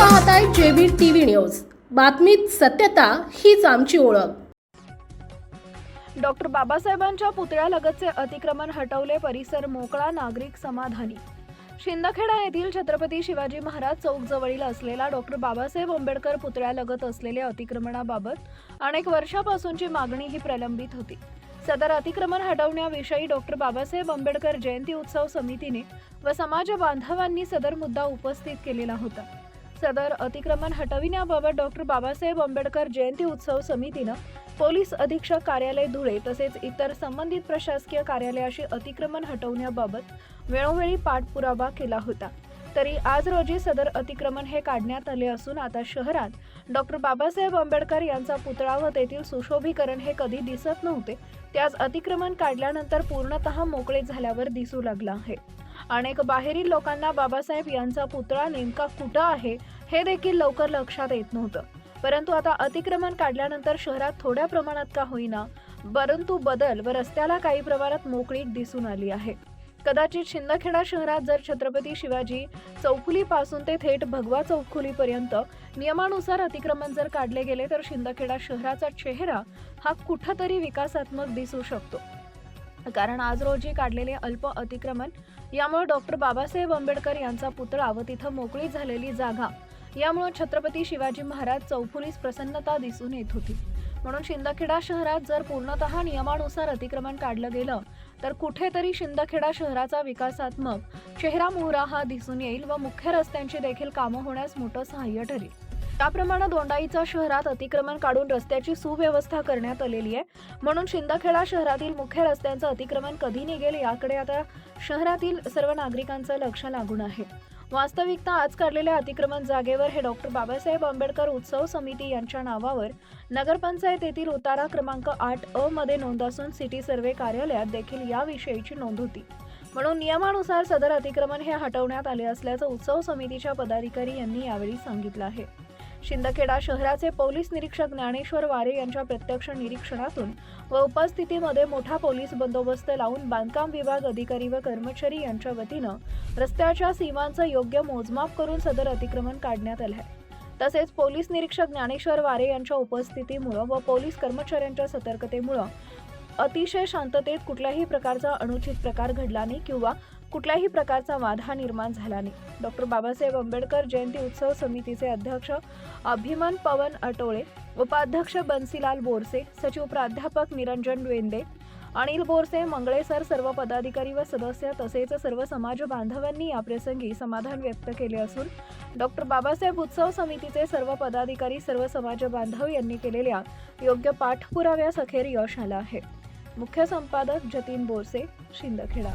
पाहताय JB TV news. बातमीत सत्यता हीच आमची ओळख. डॉक्टर बाबासाहेबांच्या पुतळ्यालगतचे अतिक्रमण हटवले परिसर मोकळा नागरिक समाधानी. शिंदखेडा येथील छत्रपती शिवाजी महाराज चौक जवळील असलेला डॉक्टर बाबासाहेब आंबेडकर पुतळ्यालगत असलेल्या अतिक्रमणाबाबत अनेक वर्षापासूनची मागणी ही प्रलंबित होती. सदर अतिक्रमण हटवण्याविषयी डॉक्टर बाबासाहेब आंबेडकर जयंती उत्सव समितीने व समाज बांधवांनी सदर मुद्दा उपस्थित केलेला होता. सदर अतिक्रमण हटविण्याबाबत डॉक्टर बाबासाहेब आंबेडकर जयंती उत्सव समितीनं पोलीस अधीक्षक कार्यालय धुळे तसेच इतर संबंधित प्रशासकीय कार्यालयाशी अतिक्रमण हटवण्याबाबत वेळोवेळी पाठपुरावा केला होता. तरी आज रोजी सदर अतिक्रमण हे काढण्यात आले असून आता शहरात डॉक्टर बाबासाहेब आंबेडकर यांचा पुतळा व तेथील सुशोभीकरण हे कधी दिसत नव्हते त्यास अतिक्रमण काढल्यानंतर पूर्णतः मोकळे झाल्यावर दिसू लागला आहे. अनेक बाहेरील लोकांना बाबासाहेब यांचा पुतळा नेमका कुठं आहे हे देखील लवकर लक्षात येत नव्हतं. परंतु आता अतिक्रमण काढल्यानंतर शहरात थोड्या प्रमाणात का होईना परंतु बदल व रस्त्याला काही प्रमाणात मोकळीक दिसून आली आहे. कदाचित शिंदखेडा शहरात जर छत्रपती शिवाजी चौफुलीपासून ते थेट भगवा चौफुलीपर्यंत नियमानुसार अतिक्रमण जर काढले गेले तर शिंदखेडा शहराचा चेहरा हा कुठंतरी विकासात्मक दिसू शकतो. कारण आज रोजी काढलेले अल्प अतिक्रमण यामुळे डॉक्टर बाबासाहेब आंबेडकर यांचा पुतळा व तिथं मोकळी झालेली जागा यामुळे छत्रपती शिवाजी महाराज चौफुलीस प्रसन्नता दिसून येत होती. म्हणून शिंदखेडा शहरात जर पूर्णतः नियमानुसार अतिक्रमण काढलं गेलं तर कुठेतरी शिंदखेडा शहराचा विकासात्मक चेहरा मोहरा हा दिसून येईल व मुख्य रस्त्यांची देखील कामं होण्यास मोठं सहाय्य ठरेल. त्याप्रमाणे दोंडाईचा शहरात अतिक्रमण काढून रस्त्याची सुव्यवस्था करण्यात आलेली आहे. म्हणून शिंदखेडा शहरातील मुख्य रस्त्यांचं अतिक्रमण कधी निघेल याकडे आता शहरातील सर्व नागरिकांचं लक्ष लागून आहे. वास्तविकता आज काढलेल्या अतिक्रमण जागेवर हे डॉक्टर बाबासाहेब आंबेडकर उत्सव समिती यांच्या नावावर नगरपंचायत येथील उतारा क्रमांक आठ अ मध्ये नोंद असून सिटी सर्वे कार्यालयात देखील याविषयीची नोंद होती. म्हणून नियमानुसार सदर अतिक्रमण हे हटवण्यात आले असल्याचं उत्सव समितीच्या पदाधिकारी यांनी यावेळी सांगितलं आहे. शिंदखेडा शहराचे पोलीस निरीक्षक ज्ञानेश्वर वारे यांच्या प्रत्यक्ष निरीक्षणातून व उपस्थितीमध्ये मोठा पोलीस बंदोबस्त लावून बांधकाम विभाग अधिकारी व कर्मचारी यांच्या वतीनं रस्त्याच्या सीमांचं योग्य मोजमाप करून सदर अतिक्रमण काढण्यात आलं आहे. तसेच पोलीस निरीक्षक ज्ञानेश्वर वारे यांच्या उपस्थितीमुळं व पोलीस कर्मचाऱ्यांच्या सतर्कतेमुळं अतिशय शांततेत कुठल्याही प्रकारचा अनुचित प्रकार घडला नाही किंवा कुठल्याही प्रकारचा वाद हा निर्माण झाला नाही. डॉक्टर बाबासाहेब आंबेडकर जयंती उत्सव समितीचे अध्यक्ष अभिमान पवन अटोळे उपाध्यक्ष बन्सीलाल बोरसे सचिव प्राध्यापक निरंजन वेंदे अनिल बोरसे मंगळेसर सर्व पदाधिकारी व सदस्य तसेच सर्व समाज बांधवांनी याप्रसंगी समाधान व्यक्त केले असून डॉक्टर बाबासाहेब उत्सव समितीचे सर्व पदाधिकारी सर्व समाज बांधव यांनी केलेल्या योग्य पाठपुराव्यास अखेर यश आलं आहे. मुख्य संपादक जतीन बोरसे शिंदखेडा.